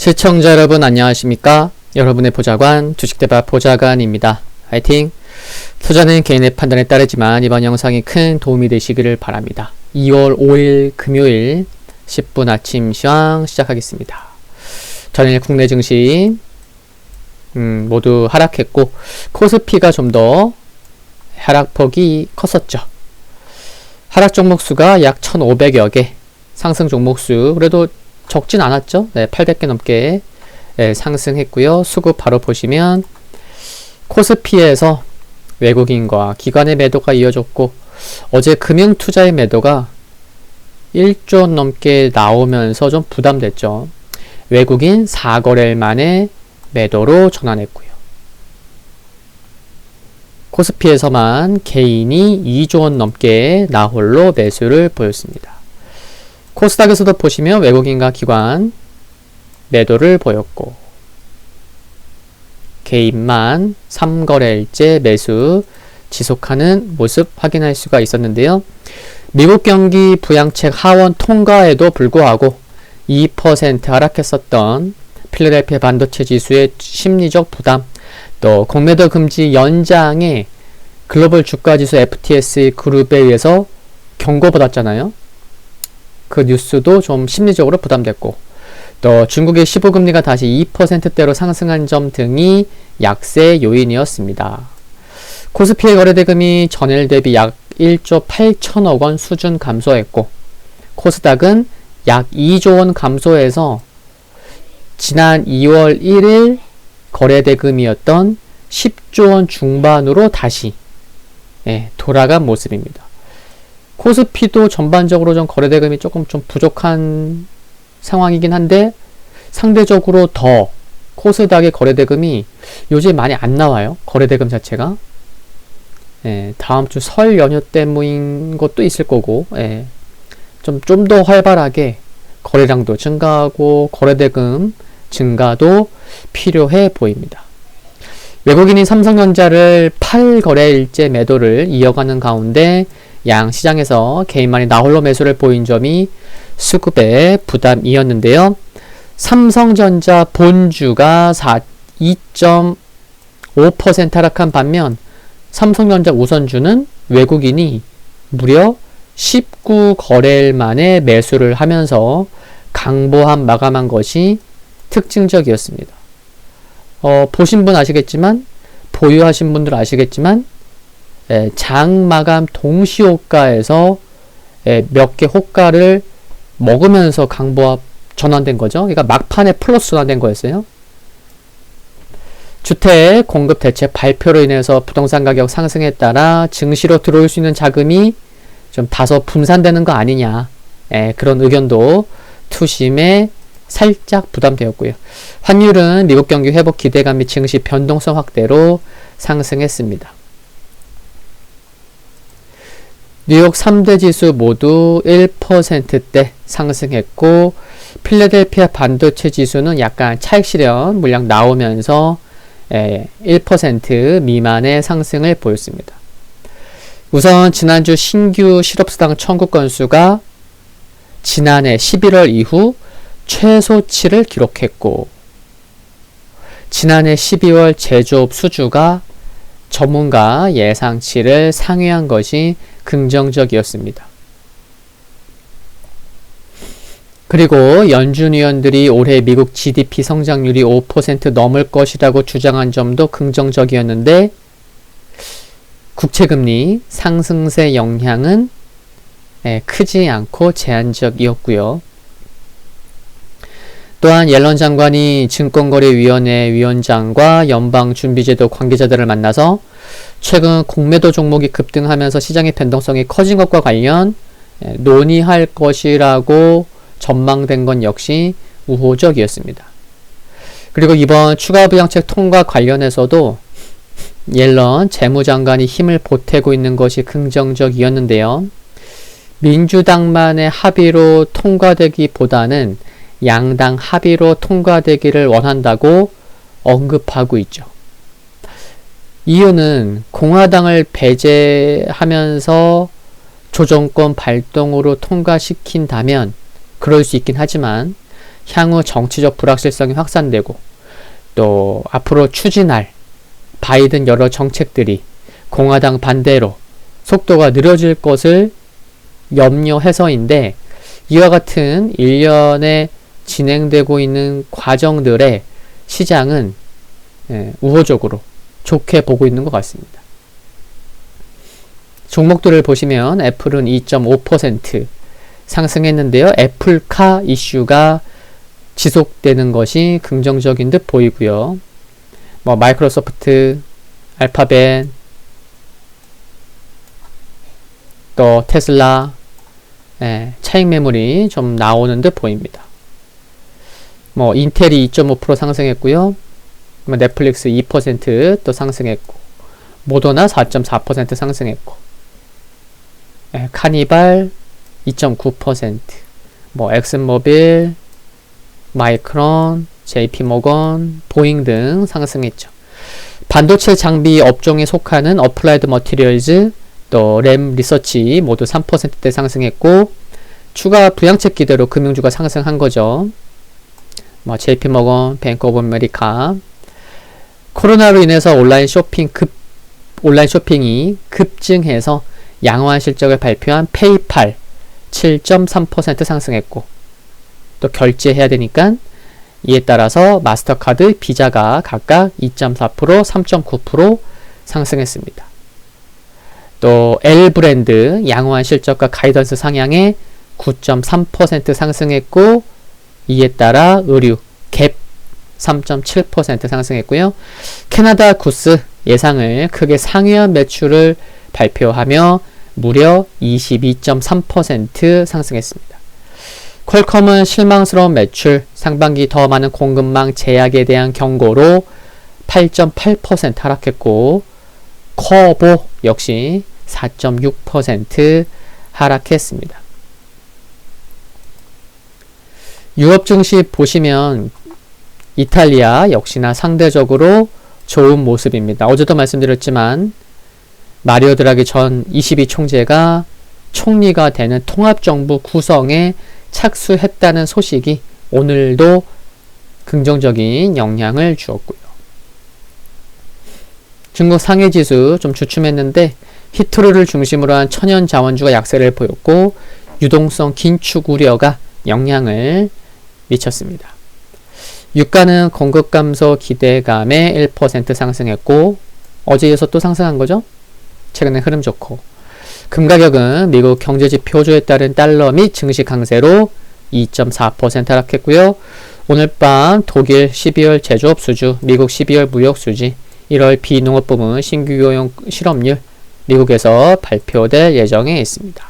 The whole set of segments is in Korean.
시청자 여러분 안녕하십니까? 여러분의 보좌관 주식대박 보좌관입니다. 화이팅! 투자는 개인의 판단에 따르지만 이번 영상이 큰 도움이 되시기를 바랍니다. 2월 5일 금요일 10분 아침 시황 시작하겠습니다. 전일 국내 증시 음, 모두 하락했고 코스피가 좀 더 하락폭이 컸었죠. 하락 종목 수가 약 1,500여 개, 상승 종목 수 그래도 적진 않았죠. 네, 800개 넘게 네, 상승했고요. 수급 바로 보시면 코스피에서 외국인과 기관의 매도가 이어졌고 어제 금융 투자의 매도가 1조 원 넘게 나오면서 좀 부담됐죠. 외국인 4거래일 만에 매도로 전환했고요. 코스피에서만 개인이 2조 원 넘게 나홀로 매수를 보였습니다. 코스닥에서도 보시면 외국인과 기관 매도를 보였고 개인만 3거래일째 매수 지속하는 모습 확인할 수가 있었는데요. 미국 경기 부양책 하원 통과에도 불구하고 2% 하락했었던 필라델피아 반도체 지수의 심리적 부담, 또 공매도 금지 연장에 글로벌 주가 지수 FTS 그룹에 의해서 경고받았잖아요. 그 뉴스도 좀 심리적으로 부담됐고, 또 중국의 15금리가 다시 2%대로 상승한 점 등이 약세 요인이었습니다. 코스피의 거래대금이 전일 대비 약 1조 8천억 원 수준 감소했고, 코스닥은 약 2조 원 감소해서 지난 2월 1일 거래대금이었던 10조 원 중반으로 다시 예, 돌아간 모습입니다. 코스피도 전반적으로 좀 거래대금이 조금 좀 부족한 상황이긴 한데 상대적으로 더 코스닥의 거래대금이 요즘 많이 안 나와요. 거래대금 자체가. 예, 다음 주 설 연휴 때문인 것도 있을 거고, 예, 좀, 좀 더 활발하게 거래량도 증가하고 거래대금 증가도 필요해 보입니다. 외국인이 삼성전자를 8거래일째 매도를 이어가는 가운데 양 시장에서 개인만이 나홀로 매수를 보인 점이 수급의 부담이었는데요. 삼성전자 본주가 2.5% 하락한 반면 삼성전자 우선주는 외국인이 무려 19거래일 만에 매수를 하면서 강보함 마감한 것이 특징적이었습니다. 어, 보신 분 아시겠지만, 보유하신 분들 아시겠지만, 에, 장 마감 동시 호가에서 몇 개 호가를 먹으면서 강보합 전환된 거죠. 그러니까 막판에 플러스 전환된 거였어요. 주택 공급 대책 발표로 인해서 부동산 가격 상승에 따라 증시로 들어올 수 있는 자금이 좀 다소 분산되는 거 아니냐. 예, 그런 의견도 투심에 살짝 부담되었고요. 환율은 미국 경기 회복 기대감 및 증시 변동성 확대로 상승했습니다. 뉴욕 3대 지수 모두 1%대 상승했고 필라델피아 반도체 지수는 약간 차익 실현 물량 나오면서 1% 미만의 상승을 보였습니다. 우선 지난주 신규 실업수당 청구 건수가 지난해 11월 이후 최소치를 기록했고 지난해 12월 제조업 수주가 전문가 예상치를 상회한 것이 긍정적이었습니다. 그리고 연준 위원들이 올해 미국 GDP 성장률이 5% 넘을 것이라고 주장한 점도 긍정적이었는데 국채금리 상승세 영향은 크지 않고 제한적이었고요. 또한 옐런 장관이 증권거래위원회 위원장과 연방준비제도 관계자들을 만나서 최근 공매도 종목이 급등하면서 시장의 변동성이 커진 것과 관련 논의할 것이라고 전망된 건 역시 우호적이었습니다. 그리고 이번 추가 부양책 통과 관련해서도 옐런 재무장관이 힘을 보태고 있는 것이 긍정적이었는데요. 민주당만의 합의로 통과되기보다는 양당 합의로 통과되기를 원한다고 언급하고 있죠. 이유는 공화당을 배제하면서 조정권 발동으로 통과시킨다면 그럴 수 있긴 하지만 향후 정치적 불확실성이 확산되고 또 앞으로 추진할 바이든 여러 정책들이 공화당 반대로 속도가 느려질 것을 염려해서인데 이와 같은 일련의 진행되고 있는 과정들의 시장은 예, 우호적으로 좋게 보고 있는 것 같습니다. 종목들을 보시면 애플은 2.5% 상승했는데요. 애플카 이슈가 지속되는 것이 긍정적인 듯 보이고요. 뭐 마이크로소프트, 알파벳, 또 테슬라, 예, 차익 매물이 좀 나오는 듯 보입니다. 뭐 인텔이 2.5% 상승했고요. 뭐 넷플릭스 2%또 상승했고 모더나 4.4% 상승했고 예, 카니발 2.9%뭐 엑슨모빌 마이크론, JP모건, 보잉 등 상승했죠. 반도체 장비 업종에 속하는 어플라이드 머티리얼즈, 또 램 리서치 모두 3%대 상승했고 추가 부양책 기대로 금융주가 상승한 거죠. 뭐 JP모건, 뱅크 오브 아메리카 코로나로 인해서 온라인 쇼핑 급 온라인 쇼핑이 급증해서 양호한 실적을 발표한 페이팔 7.3% 상승했고 또 결제해야 되니까 이에 따라서 마스터카드, 비자가 각각 2.4%, 3.9% 상승했습니다. 또 L 브랜드 양호한 실적과 가이던스 상향에 9.3% 상승했고 이에 따라 의류 갭 3.7% 상승했고요. 캐나다 구스 예상을 크게 상회한 매출을 발표하며 무려 22.3% 상승했습니다. 퀄컴은 실망스러운 매출, 상반기 더 많은 공급망 제약에 대한 경고로 8.8% 하락했고 커보 역시 4.6% 하락했습니다. 유럽 증시 보시면 이탈리아 역시나 상대적으로 좋은 모습입니다. 어제도 말씀드렸지만 마리오 드라기 전 22 총재가 총리가 되는 통합정부 구성에 착수했다는 소식이 오늘도 긍정적인 영향을 주었고요. 중국 상해 지수 좀 주춤했는데 히트로를 중심으로 한 천연 자원주가 약세를 보였고 유동성 긴축 우려가 영향을 미쳤습니다. 유가는 공급 감소 기대감에 1% 상승했고 어제 이어서 또 상승한 거죠? 최근에 흐름 좋고 금 가격은 미국 경제지표조에 따른 달러 및 증시 강세로 2.4% 하락했고요. 오늘 밤 독일 12월 제조업 수주, 미국 12월 무역 수지, 1월 비농업 부문 신규 고용 실업률 미국에서 발표될 예정에 있습니다.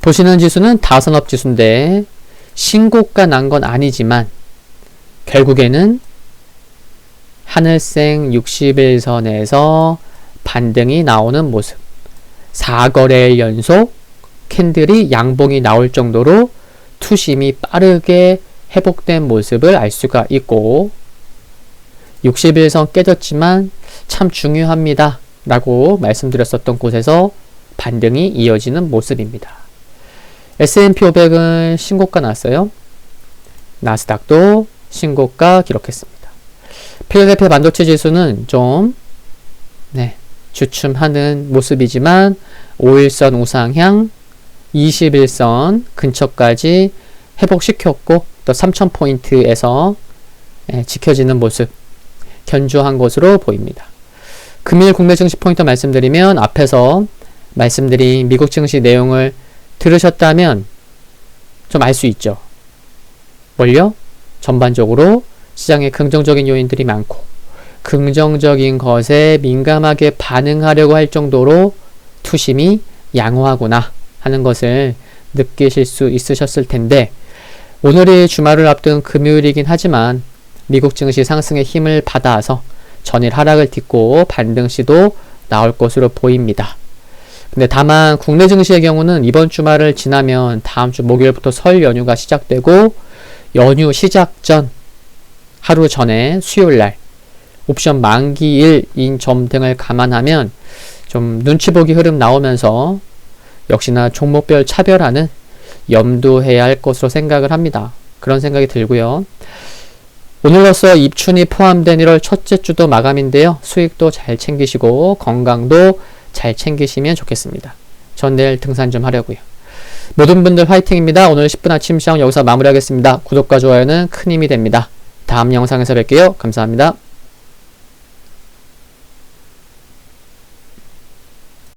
보시는 지수는 다산업 지수인데 신고가 난 건 아니지만 결국에는 하늘색 60일선에서 반등이 나오는 모습. 4거래일 연속 캔들이 양봉이 나올 정도로 투심이 빠르게 회복된 모습을 알 수가 있고 60일선 깨졌지만 참 중요합니다. 라고 말씀드렸었던 곳에서 반등이 이어지는 모습입니다. S&P 500은 신고가 났어요. 나스닥도 신고가 기록했습니다. 필라델피아 반도체 지수는 좀 네, 주춤하는 모습이지만 5일선 우상향 21선 근처까지 회복시켰고 또 3000포인트에서 예, 지켜지는 모습 견주한 것으로 보입니다. 금일 국내 증시 포인트 말씀드리면 앞에서 말씀드린 미국 증시 내용을 들으셨다면 좀 알 수 있죠. 뭘요? 전반적으로 시장에 긍정적인 요인들이 많고 긍정적인 것에 민감하게 반응하려고 할 정도로 투심이 양호하구나 하는 것을 느끼실 수 있으셨을 텐데 오늘이 주말을 앞둔 금요일이긴 하지만 미국 증시 상승의 힘을 받아서 전일 하락을 딛고 반등 시도 나올 것으로 보입니다. 근데 다만 국내 증시의 경우는 이번 주말을 지나면 다음 주 목요일부터 설 연휴가 시작되고 연휴 시작 전 하루 전에 수요일 날 옵션 만기일인 점 등을 감안하면 좀 눈치 보기 흐름 나오면서 역시나 종목별 차별화는 염두해야 할 것으로 생각을 합니다. 그런 생각이 들고요. 오늘로써 입춘이 포함된 1월 첫째 주도 마감인데요. 수익도 잘 챙기시고 건강도 잘 챙기시면 좋겠습니다. 전 내일 등산 좀 하려고요. 모든 분들 화이팅입니다. 오늘 10분 아침 시장 여기서 마무리하겠습니다. 구독과 좋아요는 큰 힘이 됩니다. 다음 영상에서 뵐게요. 감사합니다.